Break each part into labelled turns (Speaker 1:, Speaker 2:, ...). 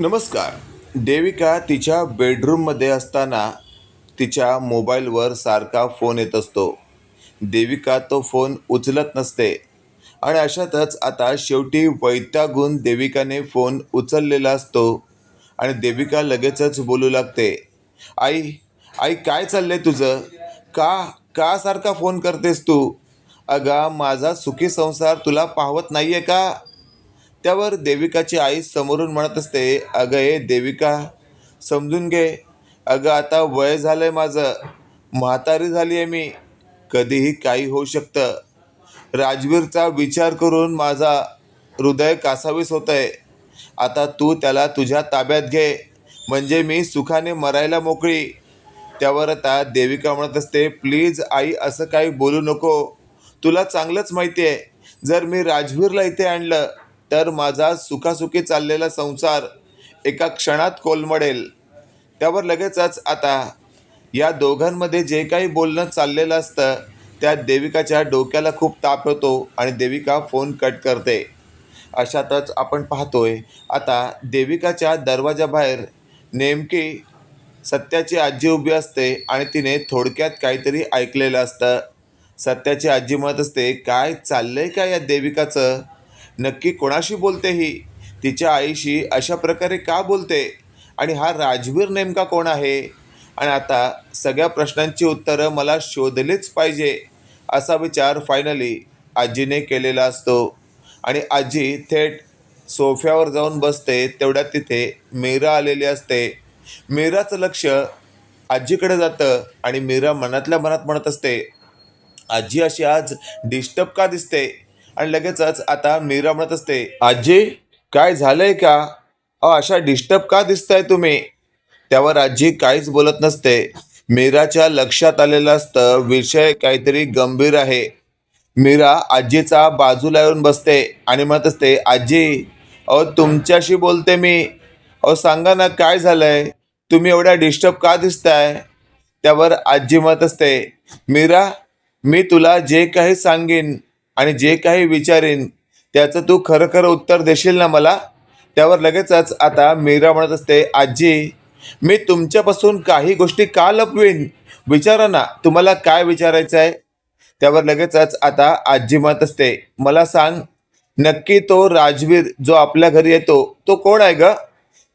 Speaker 1: नमस्कार. देविका तिच्या बेडरूममध्ये असताना तिच्या मोबाईलवर सारखा फोन येत असतो. देविका तो फोन उचलत नसते. आणि अशातच आता शेवटी वैतागून देविकाने फोन उचललेला असतो. आणि देविका लगेचच बोलू लागते. आई आई काय चाललंय तुझं? का का सारखा फोन करतेस तू? अगा माझा सुखी संसार तुला पाहवत नाही आहे का? त्यावर देविकाची आई समोरून म्हणत असते अगं ए देविका समजून घे. अगं आता वय झालं आहे माझं. म्हातारी झाली आहे मी. कधीही काही होऊ शकतं. राजवीरचा विचार करून माझा हृदय कासावीस होत आहे आता तू त्याला तुझ्या ताब्यात घे. म्हणजे मी सुखाने मरायला मोकळी. त्यावर आता देविका म्हणत असते प्लीज आई असं काही बोलू नको. तुला चांगलंच माहिती आहे जर मी राजवीरला इथे आणलं तर माझा सुखासुखी चाललेला संसार एका क्षणात कोलमडेल. त्यावर लगेचच आता या दोघांमध्ये जे काही बोलणं चाललेलं असतं त्या देविकाच्या डोक्याला खूप ताप होतो आणि देविका फोन कट करते. अशातच आपण पाहतोय आता देविकाच्या दरवाजाबाहेर नेमकी सत्याची आजी उभी असते आणि तिने थोडक्यात काहीतरी ऐकलेलं असतं. सत्याची आजी म्हणत असते काय चाललंय का या देविकाचं? नक्की कोणाशी बोलते ही? तिच्या आईशी अशा प्रकारे का बोलते? आणि हा राजवीर नेमका कोण आहे? आणि आता सगळ्या प्रश्नांची उत्तरं मला शोधलीच पाहिजे असा विचार फायनली आजीने केलेला असतो. आणि आजी थेट सोफ्यावर जाऊन बसते तेवढ्यात तिथे मीरा आलेली असते. मीराचं लक्ष आजीकडे जातं आणि मीरा मनातल्या मनात म्हणत असते आजी अशी आज डिस्टर्ब का दिसते? आणि लगेचच आता मीरा म्हणत असते आजी काय झालंय का? अ अशा डिस्टर्ब का दिसताय तुम्ही? त्यावर आजी काहीच बोलत नसते. मीराच्या लक्षात आलेलं असतं विषय काहीतरी गंभीर आहे. मीरा आजीचा बाजूला येऊन बसते आणि म्हणत असते आजी अहो तुमच्याशी बोलते मी. अहो सांगा ना काय झालंय? तुम्ही एवढ्या डिस्टर्ब का दिसताय? त्यावर आजी म्हणत असते मीरा मी तुला जे काही सांगेन आणि जे काही विचारेन त्याचं तू खरं खरं उत्तर देशील ना मला? त्यावर लगेचच आता मीरा म्हणत असते आजी मी तुमच्यापासून काही गोष्टी का लपवीन? विचारा ना तुम्हाला काय विचारायचं आहे? त्यावर लगेचच आता आजी म्हणत असते मला सांग नक्की तो राजवीर जो आपल्या घरी येतो तो कोण आहे ग?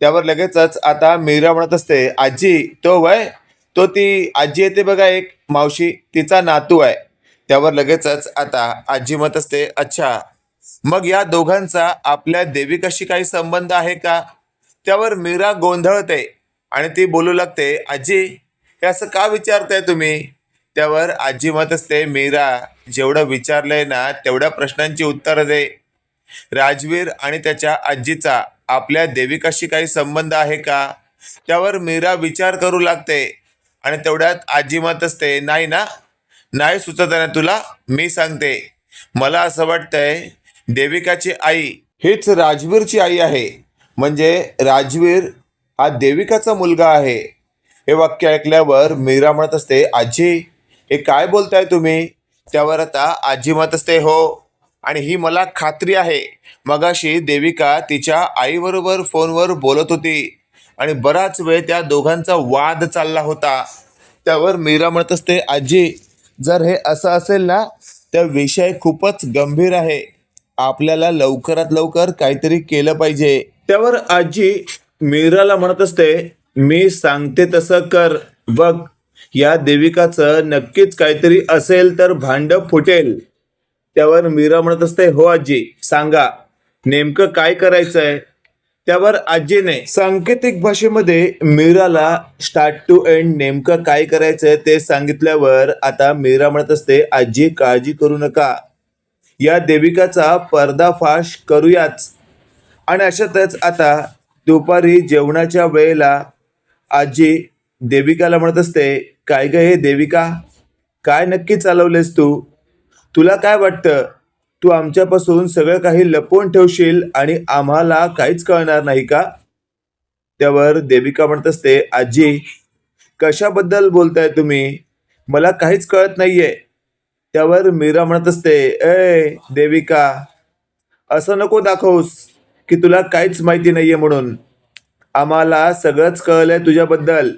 Speaker 1: त्यावर लगेचच आता मीरा म्हणत असते आजी तो वय? तो ती आजी येते बघा एक मावशी तिचा नातू आहे. त्यावर लगेचच आता आजी म्हणत असते अच्छा मग या दोघांचा आपल्या देविकाशी काही संबंध आहे का? त्यावर मीरा गोंधळते आणि ती बोलू लागते आजी हे असं का विचारताय तुम्ही? त्यावर आजी म्हणत असते मीरा जेवढं विचारलंय ना तेवढ्या प्रश्नांची उत्तरं दे. राजवीर आणि त्याच्या आजीचा आपल्या देविकाशी काही संबंध आहे का? त्यावर मीरा विचार करू लागते आणि तेवढ्यात आजी म्हणत असते नाही ना नाही सुचत आहे तुला? मी सांगते. मला असं वाटतंय देविकाची आई हीच राजवीरची आई आहे. म्हणजे राजवीर हा देविकाचा मुलगा आहे. हे वाक्य ऐकल्यावर मीरा म्हणत असते आजी हे काय बोलताय तुम्ही? त्यावर आता आजी म्हणत असते हो. आणि ही मला खात्री आहे. मगाशी देविका तिच्या आईबरोबर फोनवर बोलत होती आणि बराच वेळ त्या दोघांचा वाद चालला होता. त्यावर मीरा म्हणत असते आजी जर हे असं असेल ना तर विषय खूपच गंभीर आहे. आपल्याला लवकरात लवकर काहीतरी केलं पाहिजे. त्यावर आजी मीराला म्हणत असते मी सांगते तसं कर. बघ या देविकाचं नक्कीच काहीतरी असेल तर भांड फुटेल. त्यावर मीरा म्हणत असते हो आजी सांगा. नेमकं काय करायचंय? त्यावर आजीने सांकेतिक भाषेमध्ये मीराला स्टार्ट टू एंड नेमकं काय करायचं ते सांगितल्यावर आता मीरा म्हणत असते आजी काळजी करू नका. या देविकाचा पर्दाफाश करूयाच. आणि अशातच आता दुपारी जेवणाच्या वेळेला आजी देविकाला म्हणत असते काय ग हे देविका? काय नक्की चालवलेस तू? तुला काय वाटतं? तू आमच्यापासून सगळं काही लपवून ठेवशील आणि आम्हाला काहीच कळणार नाही का? त्यावर देविका म्हणत असते आजी कशाबद्दल बोलताय तुम्ही? मला काहीच कळत नाहीये. त्यावर मीरा म्हणत असते ए देविका असं नको दाखवूस की तुला काहीच माहिती नाहीये म्हणून. आम्हाला सगळंच कळलंय तुझ्याबद्दल.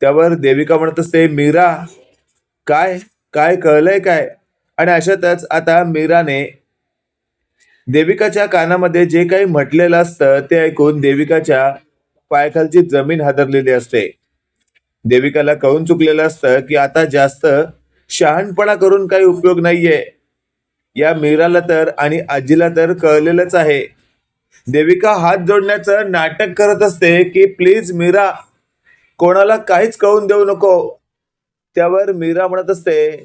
Speaker 1: त्यावर देविका म्हणत असते मीरा काय? काय कळलंय काय? आणि अशातच आता मीराने देविकाच्या कानामध्ये जे काही म्हटलेलं असतं ते ऐकून देविकाच्या पायाखालची जमीन हादरलेली असते. देविकाला कळून चुकलेलं असतं की आता जास्त शहाणपणा करून काही उपयोग नाहीये. या मीराला तर आणि आजीला तर कळलेलंच आहे. देविका हात जोडण्याचं नाटक करत असते की प्लीज मीरा कोणाला काहीच कळून देऊ नको. त्यावर मीरा म्हणत असते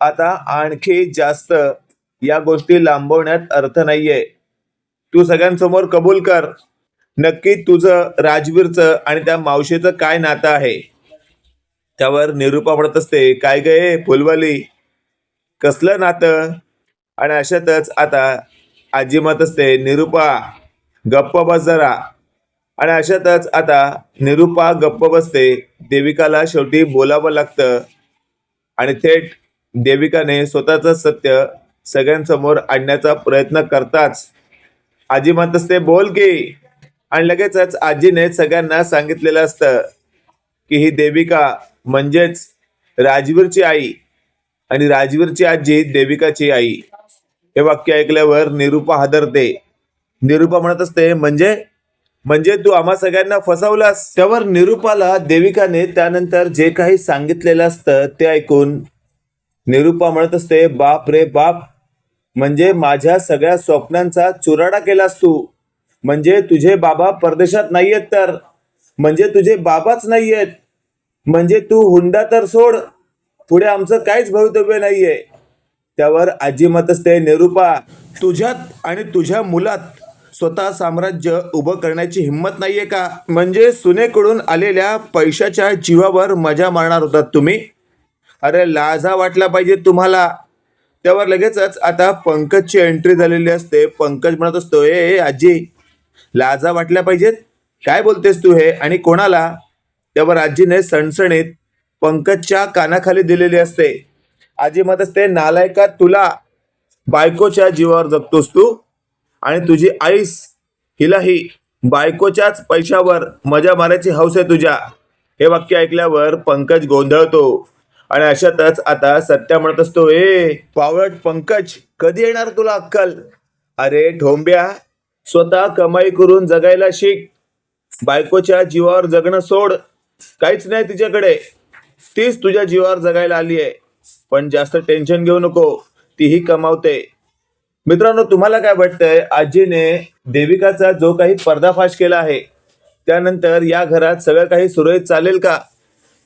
Speaker 1: आता आणखी जास्त या गोष्टी लांबवण्यात अर्थ नाहीये. तू सगळ्यांसमोर कबूल कर. नक्की तुझं राजवीरचं आणि त्या मावशीचं काय नातं आहे? त्यावर निरूपा म्हणत असते. काय गये फुलवाली? कसलं नातं? आणि अशातच आता आजी म्हणत असते निरूपा गप्प बस जरा. आणि अशातच आता निरूपा गप्प बसते. देविकाला शेवटी बोलावं लागतं. आणि थेट देविकाने स्वतःचं सत्य सगळ्यांसमोर आणण्याचा प्रयत्न करताच आजी म्हणत असते बोल की. आणि लगेचच आजीने सगळ्यांना सांगितलेलं असतं की ही देविका म्हणजेच राजवीरची आई आणि राजवीरची आजी देविकाची आई. हे वाक्य ऐकल्यावर निरूपा हादरते. निरूपा म्हणत असते म्हणजे? म्हणजे तू आम्हा सगळ्यांना फसवलास? त्यावर निरूपाला देविकाने त्यानंतर जे काही सांगितलेलं असतं ते ऐकून निरूपा म्हणत असते बाप रे बाप म्हणजे माझ्या सगळ्या स्वप्नांचा चुराडा केलास तू. म्हणजे तुझे बाबा परदेशात नाहीयेत तर. म्हणजे तुझे बाबाच नाहीयेत. म्हणजे तू हुंडा तर सोड. पुढे आमचं काहीच भवितव्य नाहीये. त्यावर आजी मत असते निरूपा तुझ्यात आणि तुझ्या मुलात स्वतः साम्राज्य उभं करण्याची हिंमत नाहीये का? म्हणजे सुनेकडून आलेल्या पैशाच्या जीवावर मजा मारणार होतात तुम्ही. अरे लाजा वाटला पाहिजे तुम्हाला. त्यावर लगेचच आता पंकजची एंट्री झालेली असते. पंकज म्हणत असतो ए ए, आजी लाजा वाटल्या पाहिजेत? काय बोलतेस तू हे? आणि कोणाला? त्यावर आजीने सणसणीत पंकजच्या कानाखाली दिलेली असते. आजी म्हणत असते नालायका तुला बायकोच्या जीवावर जगतोस तू आणि तुझी आईस हिलाही बायकोच्याच पैशावर मजा मारायची हौस आहे तुझ्या. हे वाक्य ऐकल्यावर पंकज गोंधळतो. आणि अशातच आता सत्या म्हणत असतो ए पावळट पंकज कधी येणार तुला अक्कल? अरे ठोंब्या स्वतः कमाई करून जगायला शिक. बायकोच्या जीवावर जगणं सोड. काहीच नाही तिच्याकडे. तीच तुझ्या जीवावर जगायला आली आहे. पण जास्त टेन्शन घेऊ नको. तीही कमावते. मित्रांनो तुम्हाला काय वाटतंय? आजीने देविकाचा जो काही पर्दाफाश केला आहे त्यानंतर या घरात सगळं काही सुरळीत चालेल का?